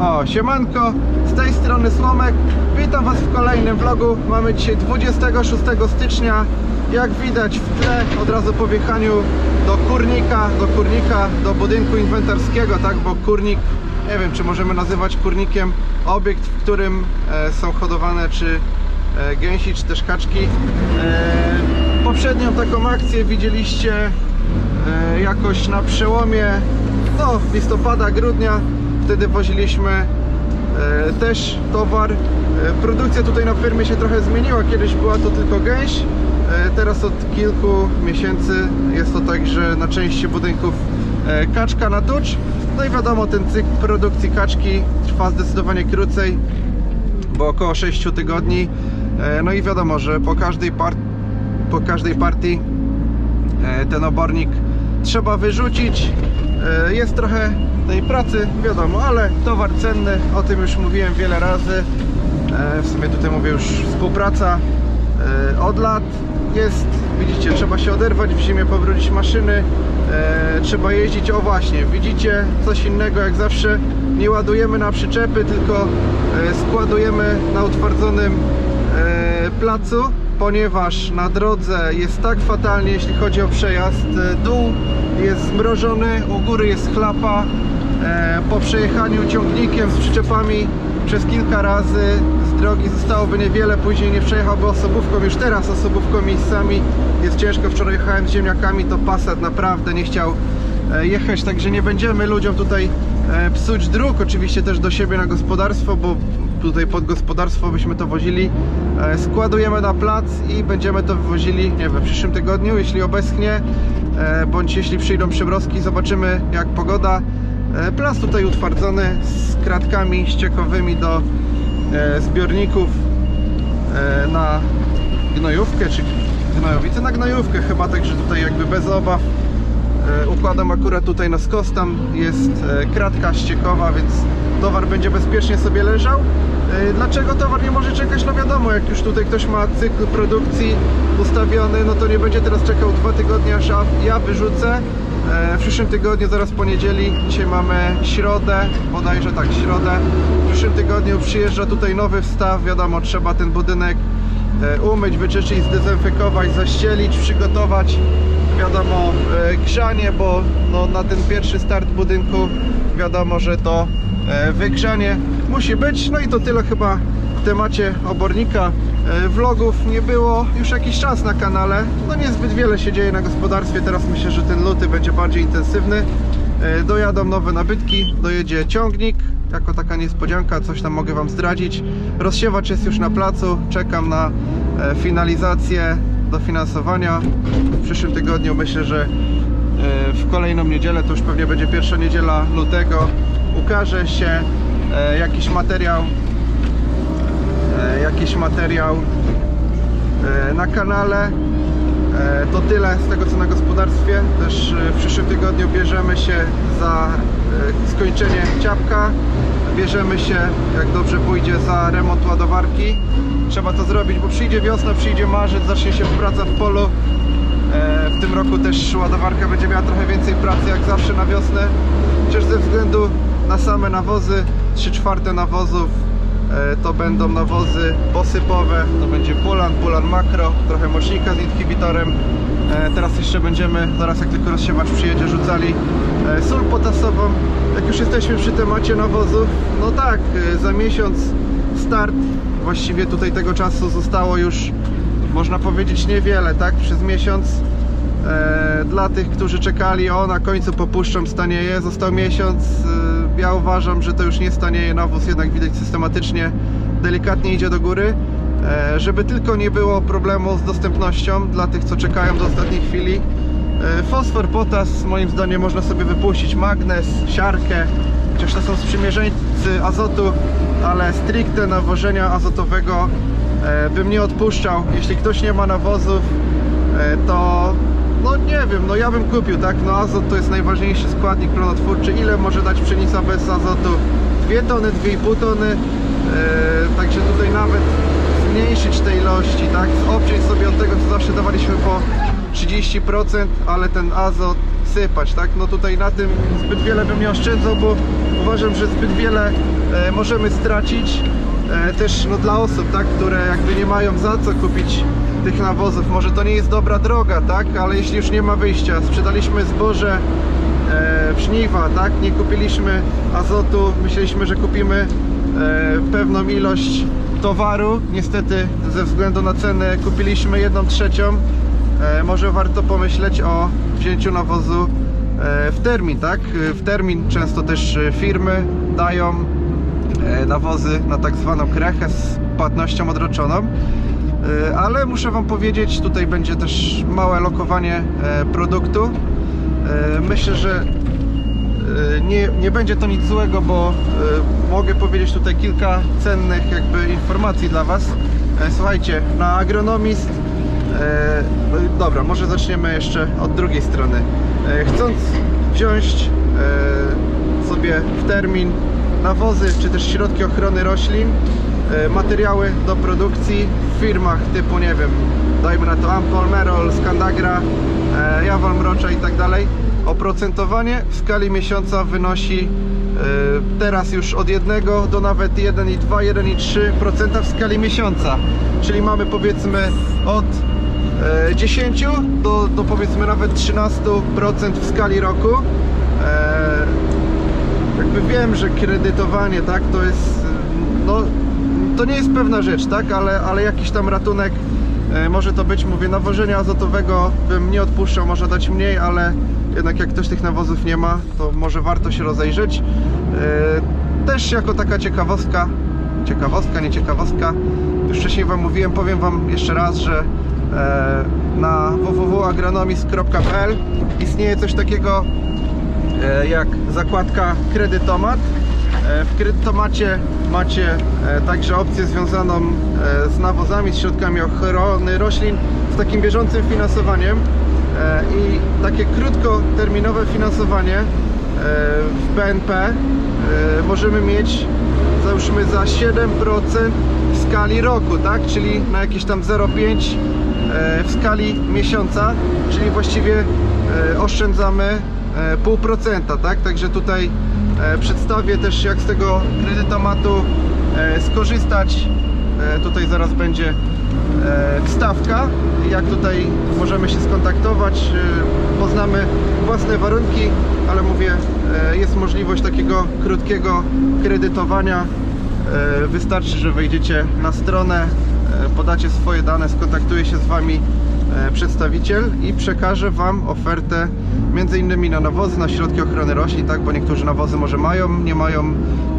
O, siemanko, z tej strony Słomek. Witam Was w kolejnym vlogu. Mamy dzisiaj 26 stycznia. Jak widać w tle, od razu po wjechaniu do kurnika, do kurnika, do budynku inwentarskiego, tak, bo kurnik, nie wiem czy możemy nazywać kurnikiem obiekt, w którym e, są hodowane czy e, gęsi, czy też kaczki. E, poprzednią taką akcję widzieliście e, jakoś na przełomie no, listopada, grudnia. Wtedy woziliśmy e, też towar. E, produkcja tutaj na firmie się trochę zmieniła. Kiedyś była to tylko gęś. E, teraz od kilku miesięcy jest to także na części budynków kaczka na tucz. No i wiadomo, ten cykl produkcji kaczki trwa zdecydowanie krócej, bo około 6 tygodni. No i wiadomo, że po każdej, par po każdej partii ten obornik trzeba wyrzucić. E, Jest trochę tej pracy, wiadomo, ale towar cenny, o tym już mówiłem wiele razy. E, W sumie tutaj mówię już współpraca e, od lat jest, widzicie, trzeba się oderwać w zimie, powrócić maszyny, trzeba jeździć, o właśnie, widzicie, coś innego jak zawsze, nie ładujemy na przyczepy, tylko składujemy na utwardzonym placu, ponieważ na drodze jest tak fatalnie, jeśli chodzi o przejazd. E, Dół jest zmrożony, u góry jest chlapa. E, Po przejechaniu ciągnikiem z przyczepami przez kilka razy z drogi zostałoby niewiele, później nie przejechałby osobówką, już teraz osobówką miejscami jest ciężko. Wczoraj jechałem z ziemniakami, to Passat naprawdę nie chciał e, jechać, także nie będziemy ludziom tutaj psuć dróg, oczywiście też do siebie na gospodarstwo, bo tutaj pod gospodarstwo byśmy to wozili. E, Składujemy na plac i będziemy to wywozili, nie wiem, w przyszłym tygodniu, jeśli obeschnie, e, bądź jeśli przyjdą przymrozki, zobaczymy jak pogoda. E, Plac tutaj utwardzony z kratkami ściekowymi do zbiorników na gnojówkę, czy gnojowice na gnojówkę chyba, także tutaj jakby bez obaw układam akurat tutaj na skos, tam jest kratka ściekowa, więc towar będzie bezpiecznie sobie leżał. E, Dlaczego towar nie może czekać? No wiadomo, jak już tutaj ktoś ma cykl produkcji ustawiony, no to nie będzie teraz czekał dwa tygodnie, aż ja- wyrzucę. E, W przyszłym tygodniu, zaraz poniedzieli, dzisiaj mamy środę, bodajże tak, środę. W przyszłym tygodniu przyjeżdża tutaj nowy wstaw, wiadomo, trzeba ten budynek e, umyć, wyczyścić, zdezynfekować, zaścielić, przygotować wiadomo e, grzanie, bo no, na ten pierwszy start budynku wiadomo, że to wygrzanie musi być. No i to tyle chyba w temacie obornika. E, Vlogów nie było już jakiś czas na kanale. No niezbyt wiele się dzieje na gospodarstwie. Teraz myślę, że ten luty będzie bardziej intensywny. E, Dojadą nowe nabytki, dojedzie ciągnik. Jako taka niespodzianka, coś tam mogę Wam zdradzić. Rozsiewacz jest już na placu. Czekam na e, finalizację dofinansowania. W przyszłym tygodniu myślę, że w kolejną niedzielę, to już pewnie będzie pierwsza niedziela lutego, ukaże się e, jakiś materiał e, jakiś materiał e, na kanale. E, To tyle z tego co na gospodarstwie. Też e, w przyszłym tygodniu bierzemy się za e, skończenie ciapka. Bierzemy się, jak dobrze pójdzie, za remont ładowarki. Trzeba to zrobić, bo przyjdzie wiosna, przyjdzie marzec, zacznie się praca w polu. E, W tym roku też ładowarka będzie miała trochę więcej pracy jak zawsze na wiosnę. Chociaż ze względu na same nawozy, 3 czwarte nawozów e, to będą nawozy posypowe, to będzie Pulan, Pulan Makro, trochę mocznika z inhibitorem. E, Teraz jeszcze będziemy, zaraz jak tylko rozsiewacz przyjedzie, rzucali e, sól potasową. Jak już jesteśmy przy temacie nawozów, no tak, za miesiąc start, właściwie tutaj tego czasu zostało już, można powiedzieć, niewiele, tak, przez miesiąc. E, Dla tych, którzy czekali, o na końcu popuszczą, stanieje, został miesiąc. E, Ja uważam, że to już nie stanieje, nawóz jednak widać systematycznie, delikatnie idzie do góry. E, Żeby tylko nie było problemu z dostępnością dla tych, co czekają do ostatniej chwili. Fosfor, potas, moim zdaniem można sobie wypuścić, magnez, siarkę, chociaż to są sprzymierzeńcy azotu, ale stricte nawożenia azotowego bym nie odpuszczał. Jeśli ktoś nie ma nawozów, to no nie wiem, no ja bym kupił, tak? No azot to jest najważniejszy składnik plonotwórczy. Ile może dać pszenica bez azotu? 2 tony, 2,5 tony. E, także tutaj nawet zmniejszyć te ilości, tak? Obciąć sobie od tego, co zawsze dawaliśmy po 30%, ale ten azot sypać, tak? No tutaj na tym zbyt wiele bym nie oszczędzał, bo uważam, że zbyt wiele e, możemy stracić e, też no, dla osób, tak? Które jakby nie mają za co kupić tych nawozów. Może to nie jest dobra droga, tak? Ale jeśli już nie ma wyjścia, sprzedaliśmy zboże e, w żniwa, tak? Nie kupiliśmy azotu, myśleliśmy, że kupimy e, pewną ilość towaru. Niestety ze względu na cenę kupiliśmy jedną trzecią. E, może warto pomyśleć o wzięciu nawozu e, w termin, tak? E, W termin często też e, firmy dają e, nawozy na tak zwaną krechę z płatnością odroczoną. E, Ale muszę Wam powiedzieć, tutaj będzie też małe lokowanie e, produktu. E, Myślę, że nie, nie będzie to nic złego, bo mogę powiedzieć tutaj kilka cennych jakby informacji dla Was. Słuchajcie, na Agronomist no dobra, może zaczniemy jeszcze od drugiej strony. Chcąc wziąć sobie w termin nawozy czy też środki ochrony roślin, materiały do produkcji w firmach typu, nie wiem, dajmy na to Ampol, Merol, Scandagra, e, Jawol Mrocza i tak dalej. Oprocentowanie w skali miesiąca wynosi e, teraz już od 1 do nawet 1,2, 1,3% w skali miesiąca. Czyli mamy powiedzmy od e, 10 do, do powiedzmy nawet 13% w skali roku. E, jakby wiem, że kredytowanie, tak, to jest, no, to nie jest pewna rzecz, tak, ale, ale jakiś tam ratunek e, może to być, mówię, nawożenia azotowego bym nie odpuszczał, może dać mniej, ale jednak jak ktoś tych nawozów nie ma, to może warto się rozejrzeć. E, Też jako taka ciekawostka, ciekawostka, nie ciekawostka, już wcześniej Wam mówiłem, powiem Wam jeszcze raz, że e, na www.agronomist.pl istnieje coś takiego jak zakładka kredytomat. E, W kredytomacie macie e, także opcję związaną e, z nawozami, z środkami ochrony roślin, z takim bieżącym finansowaniem i takie krótkoterminowe finansowanie w BNP możemy mieć załóżmy za 7% w skali roku, tak? Czyli na jakieś tam 0,5 e, w skali miesiąca, czyli właściwie oszczędzamy e, pół procenta, tak? Także tutaj przedstawię też jak z tego kredytomatu e, skorzystać. E, Tutaj zaraz będzie e, wstawka, jak tutaj możemy się skontaktować, e, poznamy własne warunki, ale mówię, e, jest możliwość takiego krótkiego kredytowania. E, Wystarczy, że wejdziecie na stronę, e, podacie swoje dane, skontaktuje się z Wami e, przedstawiciel i przekaże Wam ofertę między innymi na nawozy, na środki ochrony roślin, tak, bo niektórzy nawozy może mają, nie mają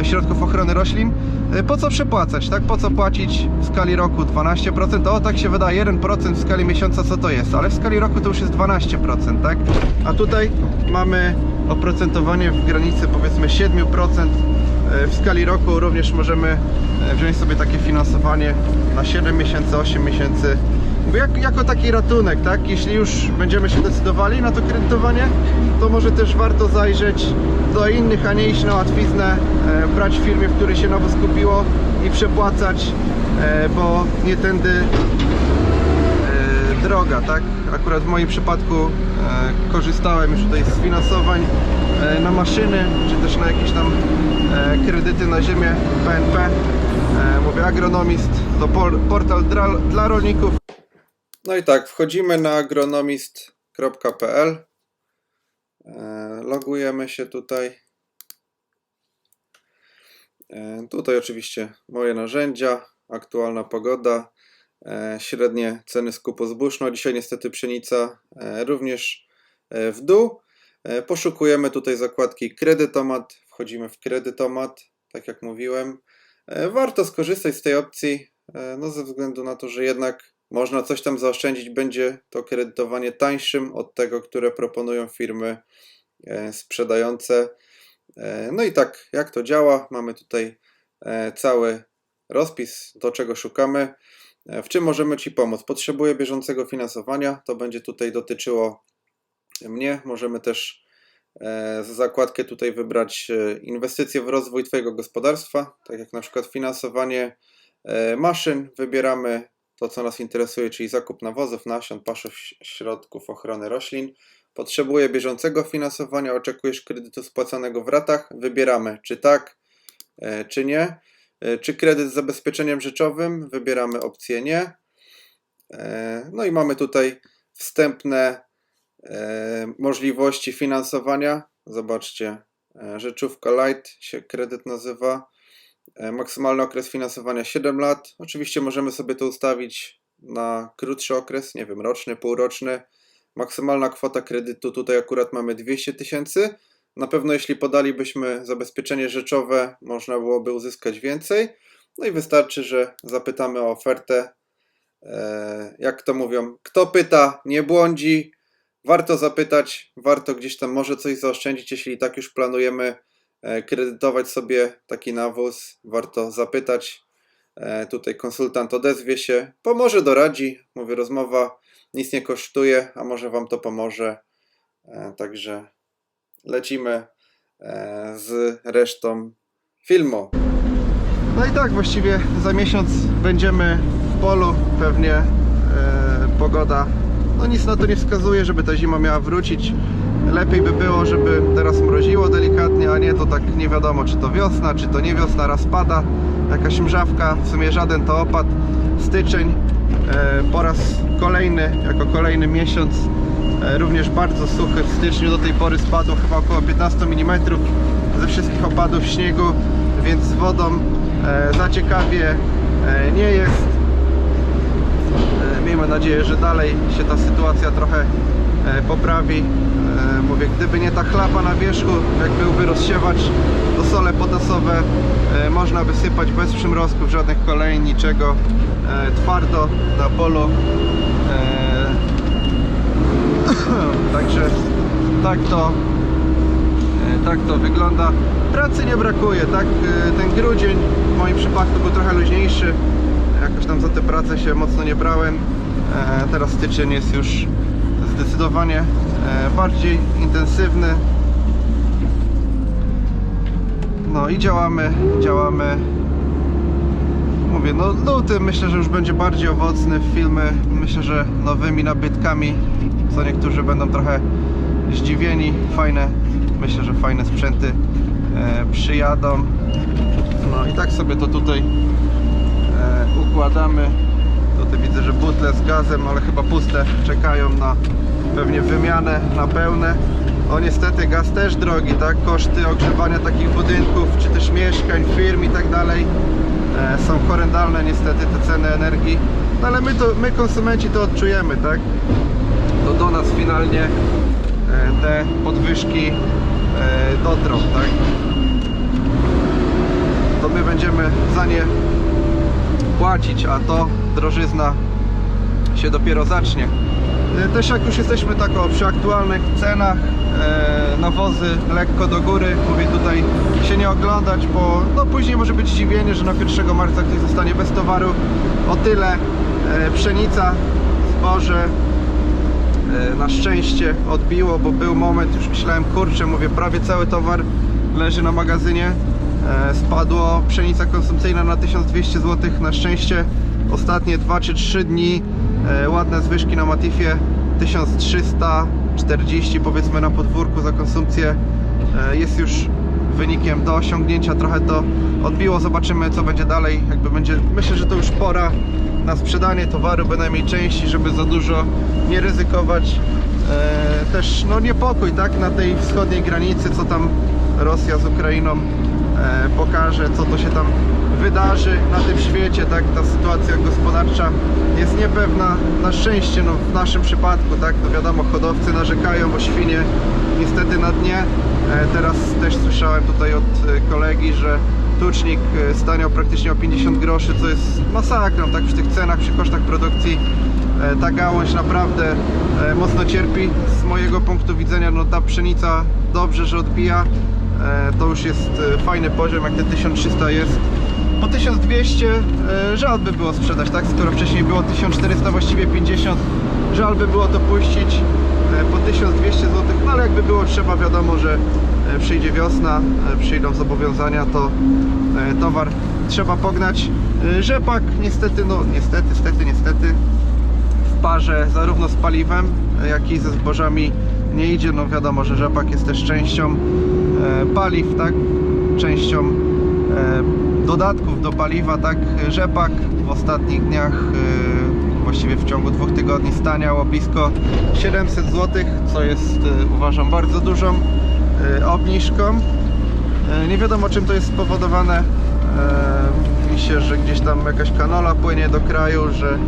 e, środków ochrony roślin. E, Po co przepłacać, tak? Po co płacić w skali roku 12%? O, tak się wydaje, 1% w skali miesiąca co to jest, ale w skali roku to już jest 12%, tak? A tutaj mamy oprocentowanie w granicy powiedzmy 7%. E, W skali roku również możemy e, wziąć sobie takie finansowanie na 7 miesięcy, 8 miesięcy. Jak, jako taki ratunek, tak? Jeśli już będziemy się decydowali na to kredytowanie, to może też warto zajrzeć do innych, a nie iść na łatwiznę, e, brać w firmie, w której się nowo skupiło i przepłacać, e, bo nie tędy e, droga, tak? Akurat w moim przypadku e, korzystałem już tutaj z finansowań e, na maszyny, czy też na jakieś tam e, kredyty na ziemię BNP. E, mówię agronomist, to por, portal dla, dla rolników. No i tak, wchodzimy na agronomist.pl e, Logujemy się tutaj. E, Tutaj oczywiście moje narzędzia, aktualna pogoda, e, średnie ceny skupu zbóż. No dzisiaj niestety pszenica również w dół. Poszukujemy tutaj zakładki kredytomat, wchodzimy w kredytomat, tak jak mówiłem. Warto skorzystać z tej opcji, no ze względu na to, że jednak można coś tam zaoszczędzić, będzie to kredytowanie tańszym od tego, które proponują firmy e, sprzedające. E, No i tak, jak to działa? Mamy tutaj e, cały rozpis, do czego szukamy. W czym możemy Ci pomóc? Potrzebuję bieżącego finansowania, to będzie tutaj dotyczyło mnie. Możemy też za zakładkę tutaj wybrać inwestycje w rozwój Twojego gospodarstwa, tak jak na przykład finansowanie maszyn. Wybieramy to, co nas interesuje, czyli zakup nawozów, nasion, paszyw, środków ochrony roślin Potrzebuję bieżącego finansowania, oczekujesz kredytu spłacanego w ratach. Wybieramy czy tak, e, czy nie. E, Czy kredyt z zabezpieczeniem rzeczowym? Wybieramy opcję nie. E, No i mamy tutaj wstępne możliwości finansowania. Zobaczcie, rzeczówka Light się kredyt nazywa. E, Maksymalny okres finansowania 7 lat. Oczywiście możemy sobie to ustawić na krótszy okres, nie wiem, roczny, półroczny. Maksymalna kwota kredytu tutaj akurat mamy 200 tysięcy. Na pewno jeśli podalibyśmy zabezpieczenie rzeczowe, można byłoby uzyskać więcej. No i wystarczy, że zapytamy o ofertę. E, Jak to mówią, kto pyta, nie błądzi. Warto zapytać, warto gdzieś tam może coś zaoszczędzić, jeśli tak już planujemy kredytować sobie taki nawóz. Warto zapytać. E, Tutaj konsultant odezwie się, pomoże, doradzi. Mówię, rozmowa nic nie kosztuje, a może Wam to pomoże. E, Także lecimy e, z resztą filmu. No i tak, właściwie za miesiąc będziemy w polu, pewnie e, pogoda, no nic na to nie wskazuje, żeby ta zima miała wrócić. Lepiej by było, żeby teraz mroziło delikatnie, a nie to tak nie wiadomo, czy to wiosna, czy to nie wiosna, raz pada, jakaś mrzawka, w sumie żaden to opad. Styczeń e, po raz kolejny, jako kolejny miesiąc, e, również bardzo suchy. W styczniu do tej pory spadło chyba około 15 mm ze wszystkich opadów śniegu, więc z wodą e, e, nie jest. E, Miejmy nadzieję, że dalej się ta sytuacja trochę e, poprawi. E, Mówię, gdyby nie ta chlapa na wierzchu, jak byłby rozsiewacz, to sole potasowe e, można by sypać bez przymrozków, żadnych kolei, niczego. E, Twardo na polu. Także tak to tak to wygląda. Pracy nie brakuje, tak? Ten grudzień w moim przypadku był trochę luźniejszy. Jakoś tam za tę pracę się mocno nie brałem. Teraz styczeń jest już zdecydowanie bardziej intensywny. No i działamy, działamy. Mówię, no luty myślę, że już będzie bardziej owocny. Filmy myślę, że nowymi nabytkami, co niektórzy będą trochę zdziwieni. Fajne, myślę, że fajne sprzęty e, przyjadą. No i tak sobie to tutaj e, układamy. Tutaj widzę, że butle z gazem, ale chyba puste, czekają na pewnie wymianę, na pełne. O niestety gaz też drogi, tak? Koszty ogrzewania takich budynków, czy też mieszkań, firm i tak dalej e, są horrendalne niestety te ceny energii. No ale my, to, my konsumenci to odczujemy, tak? To do nas finalnie e, te podwyżki e, dotrą, tak? To my będziemy za nie płacić, a to drożyzna się dopiero zacznie. E, Też jak już jesteśmy tak o, przy aktualnych cenach, e, nawozy lekko do góry, mówię tutaj się nie oglądać, bo no, później może być zdziwienie, że na 1 marca ktoś zostanie bez towaru. O tyle e, pszenica, zboże, E, na szczęście odbiło, bo był moment, już myślałem, kurczę, mówię, prawie cały towar leży na magazynie. E, Spadło pszenica konsumpcyjna na 1200 zł. Na szczęście ostatnie 2 czy 3 dni ładne zwyżki na Matifie 1340 powiedzmy na podwórku za konsumpcję e, jest już wynikiem do osiągnięcia. Trochę to odbiło, zobaczymy co będzie dalej. Jakby będzie, myślę, że to już pora na sprzedanie towaru, bynajmniej części, żeby za dużo nie ryzykować. E, też no niepokój tak na tej wschodniej granicy, co tam Rosja z Ukrainą e, pokaże, co to się tam wydarzy na tym świecie, tak ta sytuacja gospodarcza jest niepewna. Na szczęście, no w naszym przypadku, tak, to wiadomo, hodowcy narzekają, bo świnie niestety na dnie. E, teraz też słyszałem tutaj od e, kolegi, że tucznik e, staniał praktycznie o 50 groszy, co jest masakrą, tak przy tych cenach, przy kosztach produkcji ta gałąź naprawdę mocno cierpi. Z mojego punktu widzenia no ta pszenica dobrze, że odbija. To już jest fajny poziom, jak te 1300 jest. Po 1200 e, żal by było sprzedać, tak? Skoro wcześniej było 1400, właściwie 50. Żal by było to puścić e, po 1200 zł, no ale jakby było trzeba, wiadomo, że e, przyjdzie wiosna, przyjdą zobowiązania, to towar trzeba pognać. Rzepak niestety, no niestety, niestety, niestety w parze zarówno z paliwem, jak i ze zbożami nie idzie. No wiadomo, że rzepak jest też częścią paliw, tak? Częścią dodatków do paliwa, tak? Rzepak w ostatnich dniach, e, właściwie w ciągu dwóch tygodni staniał o blisko 700 zł, co jest e, uważam bardzo dużą e, obniżką. Nie wiadomo czym to jest spowodowane. Mówi się, że gdzieś tam jakaś kanola płynie do kraju, że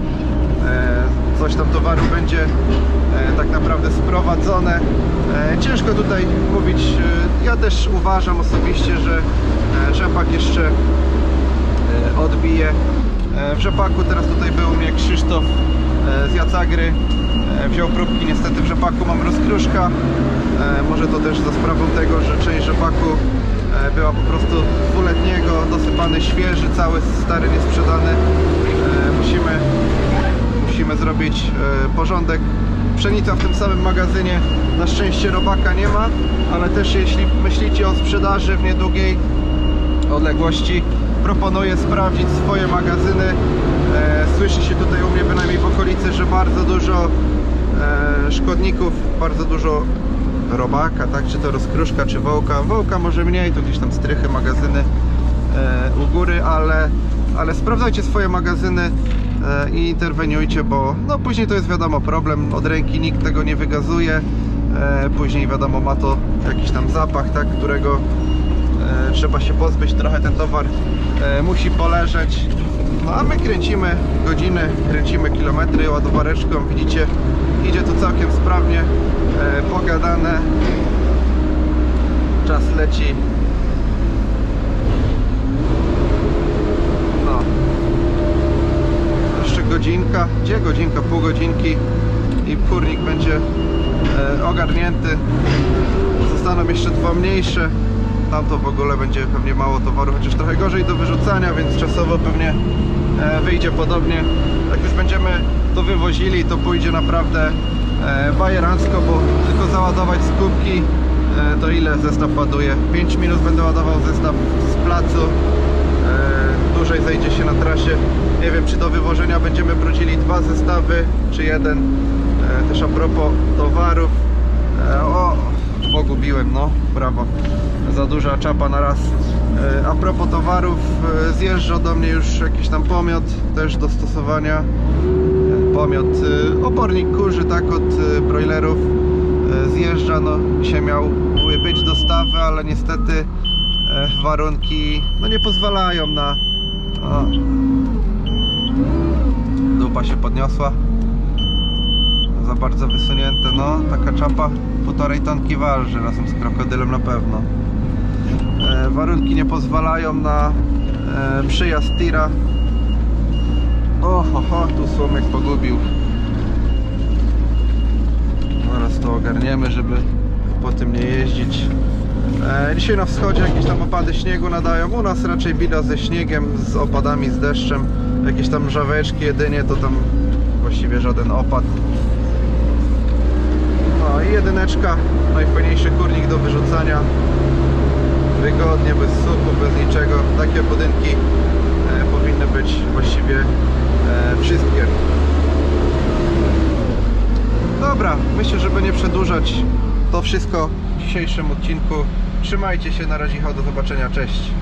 coś tam towaru będzie tak naprawdę sprowadzone. Ciężko tutaj mówić. Ja też uważam osobiście, że rzepak jeszcze odbije. E, W rzepaku teraz tutaj był mnie Krzysztof e, z Jacagry. E, Wziął próbki, niestety w rzepaku mam rozkruszka. E, Może to też za sprawą tego, że część rzepaku e, była po prostu dwuletniego, dosypany świeży, cały stary niesprzedany. E, Musimy, musimy zrobić e, porządek. Pszenica w tym samym magazynie na szczęście robaka nie ma, ale też jeśli myślicie o sprzedaży w niedługiej odległości proponuję sprawdzić swoje magazyny. E, słyszy się tutaj u mnie bynajmniej w okolicy, że bardzo dużo e, szkodników, bardzo dużo robaka, tak, czy to rozkruszka, czy wołka. Wołka może mniej, to gdzieś tam strychy, magazyny e, u góry, ale, ale sprawdzajcie swoje magazyny i interweniujcie, bo no później to jest wiadomo problem, od ręki nikt tego nie wygazuje. Później wiadomo ma to jakiś tam zapach, tak, którego trzeba się pozbyć, trochę ten towar e, musi poleżeć. No a my kręcimy godziny, kręcimy kilometry ładowareczką, widzicie, idzie to całkiem sprawnie, e, pogadane, czas leci. No. Jeszcze godzinka, gdzie godzinka, pół godzinki i kurnik będzie e, ogarnięty. Zostaną jeszcze dwa mniejsze. Tam to w ogóle będzie pewnie mało towaru, chociaż trochę gorzej do wyrzucania, więc czasowo pewnie e, wyjdzie podobnie. Jak już będziemy to wywozili, to pójdzie naprawdę e, bajerancko, bo tylko załadować z kubki e, to ile zestaw ładuje? 5 minut będę ładował zestaw z placu. Dłużej zejdzie się na trasie. Nie wiem, czy do wywożenia będziemy brudzili dwa zestawy, czy jeden. Też a propos towarów. O, pogubiłem, no, brawo. Za duża czapa na raz. E, a propos towarów, e, zjeżdża do mnie już jakiś tam pomiot, też do stosowania. E, Pomiot, opornik kurzy, tak, od broilerów zjeżdża. No, dzisiaj miały być dostawy, ale niestety warunki no, nie pozwalają na. O. Dupa się podniosła. Za bardzo wysunięte. No, taka czapa półtorej tonki waży razem z krokodylem na pewno. E, warunki nie pozwalają na e, przyjazd tira. O, ho, ho, tu słomek pogubił. Zaraz to ogarniemy, żeby po tym nie jeździć. E, dzisiaj na wschodzie jakieś tam opady śniegu nadają. U nas raczej bida ze śniegiem, z opadami, z deszczem. Jakieś tam żaweczki jedynie, to tam właściwie żaden opad. No i jedyneczka, najfajniejszy kurnik do wyrzucania. Wygodnie, bez suchu, bez niczego. Takie budynki e, powinny być właściwie e, wszystkie. Dobra, myślę, żeby nie przedłużać. To wszystko w dzisiejszym odcinku. Trzymajcie się, na razie, do zobaczenia, cześć.